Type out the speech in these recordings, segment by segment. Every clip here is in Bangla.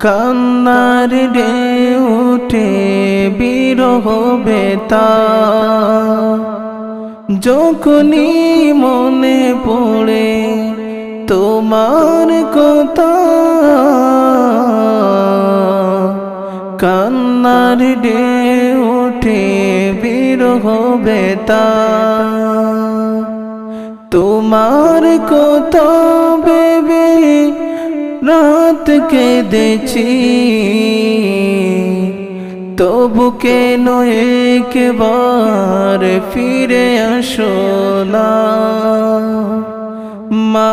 কান্নার ডে উঠে বিরহ বেতা। যখনই মনে পড়ে তোমার কথা, কান্নার ডে উঠে বিরহ বেতা। তোমার কথা বেবে রাত কেঁদেছি। তবু কেন একবার ফিরে আসো না? মা,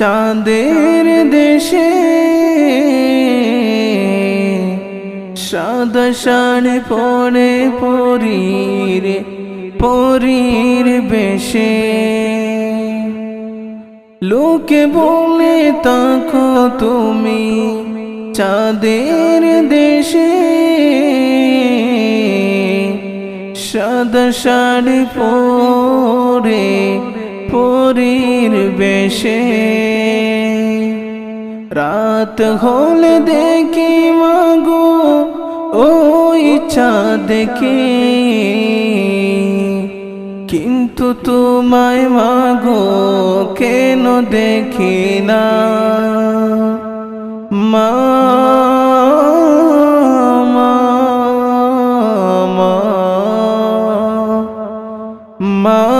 চাঁদের দেশে সাদা পরে পরীর পরীর বেশে। লোকে বলে, তাকো তুমি চাঁদের দেশে। সাদা পরে পরীর বেশে। রাত হলে দেখি মাগো ওই দেখে। কিন্তু তোমায় মাগো কেন দেখি না? মা মা, মা, মা, মা,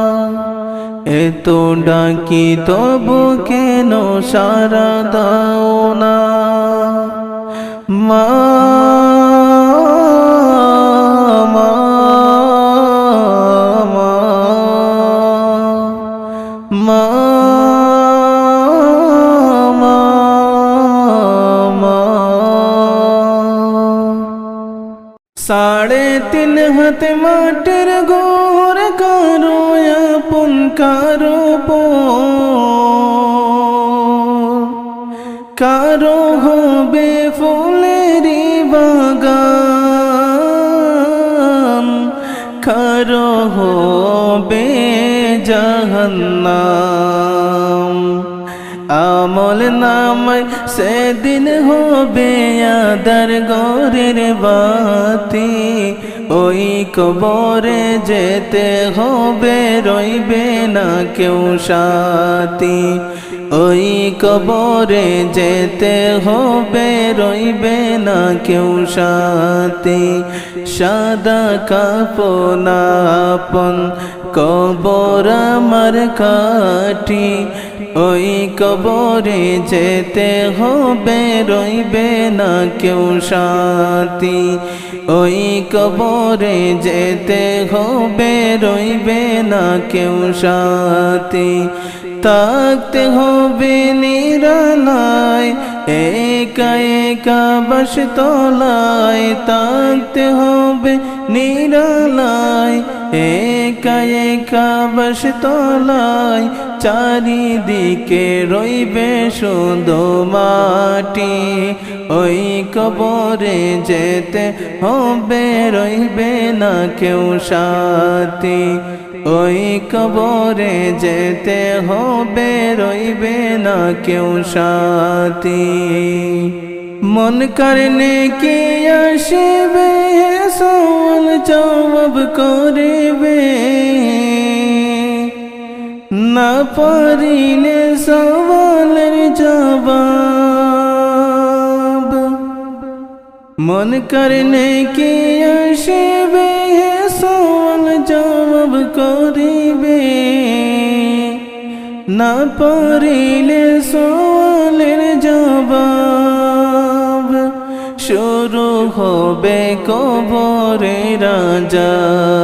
এত ডাকি তবু কেন সারা দাও? সাড়ে তিন হাতে মাটির গোর কারও আপন কারও কারও হবে ফুলেরি বাগান কারও হবে জাহান্নাম আমল নামায় সেদিন হবে আদার গরের বাতি। ওই কবরে যেতে হবে, রইবে না কেউ সাথী। ওই কবরে যেতে হবে, রইবে না কেউ সাথী। সাদা কাপনাপন কবর আমার কাটি ওই কবরে যেতে হবে, রইবে না কেউ সাথী। ওই কবরে যেতে হবে, রইবে না কেউ সাথী। থাকতে হবে নিরালায়, একা একা বস তলায় থাকতে হবে নিরালায়, একা একা বস তলায় চারিদিকে রইবে শুধু মাটি। ওই কবরে যেতে হবে, রইবে না কেউ সাথী। ওই কবরে যেতে হবে, রইবে না কেউ সাথী। মন করনে কি আসবে সওয়াল জবাব করিবে? না পারিলে সওয়ালের জবাব। মন করনে কি আসবে সওয়াল, জবাব করিবে। না পারিলে সওয়ালের জবাব। শুরু হবে কবরে রাজাব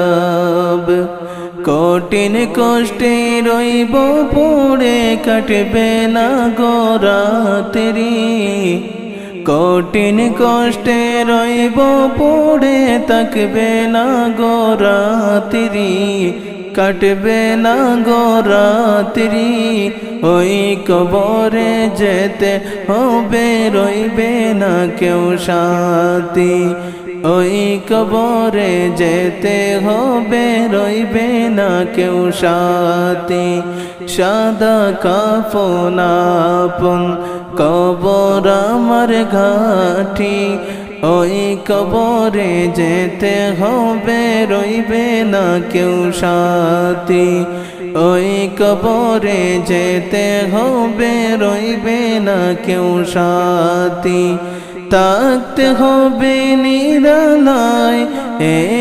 কঠিন কষ্টে রইব, পড়ে কাটবে না গোরাতেরি কঠিন কষ্টে রইব, পড়ে তাকবে না গোরাতেরি কাটবে না গোরাতেরি ওই কবরে যেতে হবে, রইবে না কেউ সাথী। ওই কবরে যেতে হবে, রইবে না কেউ সাথী। সাদা কাফনাপন কবর আমার ঘাটি। ওই কবরে যেতে হবে, রইবে না কেউ সাথী। ওই কবরে যেতে হবে, রইবে না কেউ সাথী। থাকতে হবে নিরালায়,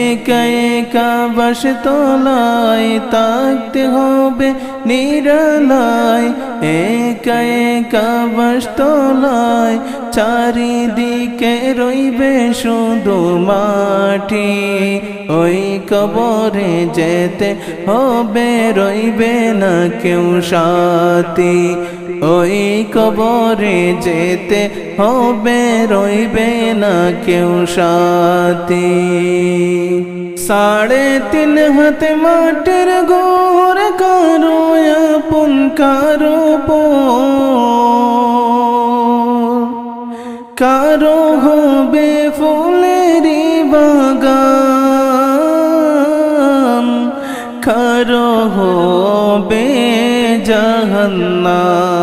একা একা বাস তলায় থাকতে হবে নিরালায়, একা একা বাস তলায় চারিদিকে রইবে শুধু মাটি। ওই কবরে যেতে হবে, রইবে না কেউ সাথী। ওই কবরে যেতে হবে, রইবে না কেউ সাথী। সাড়ে তিন হাতে মাটির গোর কারও আপন, কারও কারও হবে ফুলেরি বাগান হবে জাহান্নাম।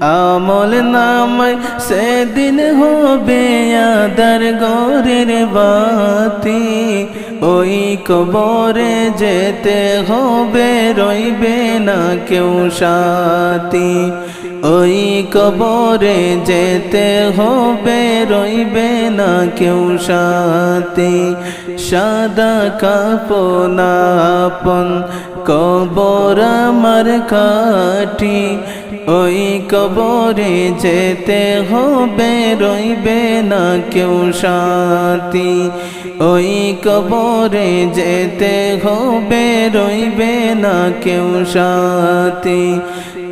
আমল নামায় সেদিন হবে আদার গরের বাতি। ওই কবরে যেতে হবে, রইবে না কেউ সাথী। ওই কবরে যেতে হবে রইবে না কেউ সাথে। সাদা কাপনাপন কবর আমার কাটি ওই কবরে যেতে হবে, রইবে না কেউ সাথী। ওই কবরে যেতে হবে, রইবে না কেউ সাথী।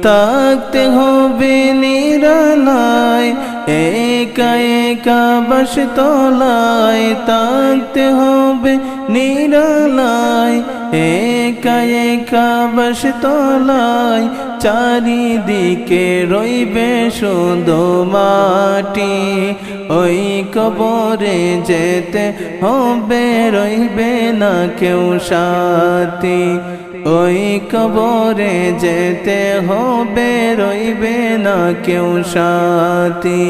থাকতে হবে নিরালায়, একা একা বস তলায় থাকতে হবে নিরালায় একা একা তলায় চারিদিকে রইবে শুধু মাটি। ওই কবরে যেতে হবে, রইবে না কেউ সাথী। ওই কবরে যেতে হবে, রইবে না কেউ সাথী।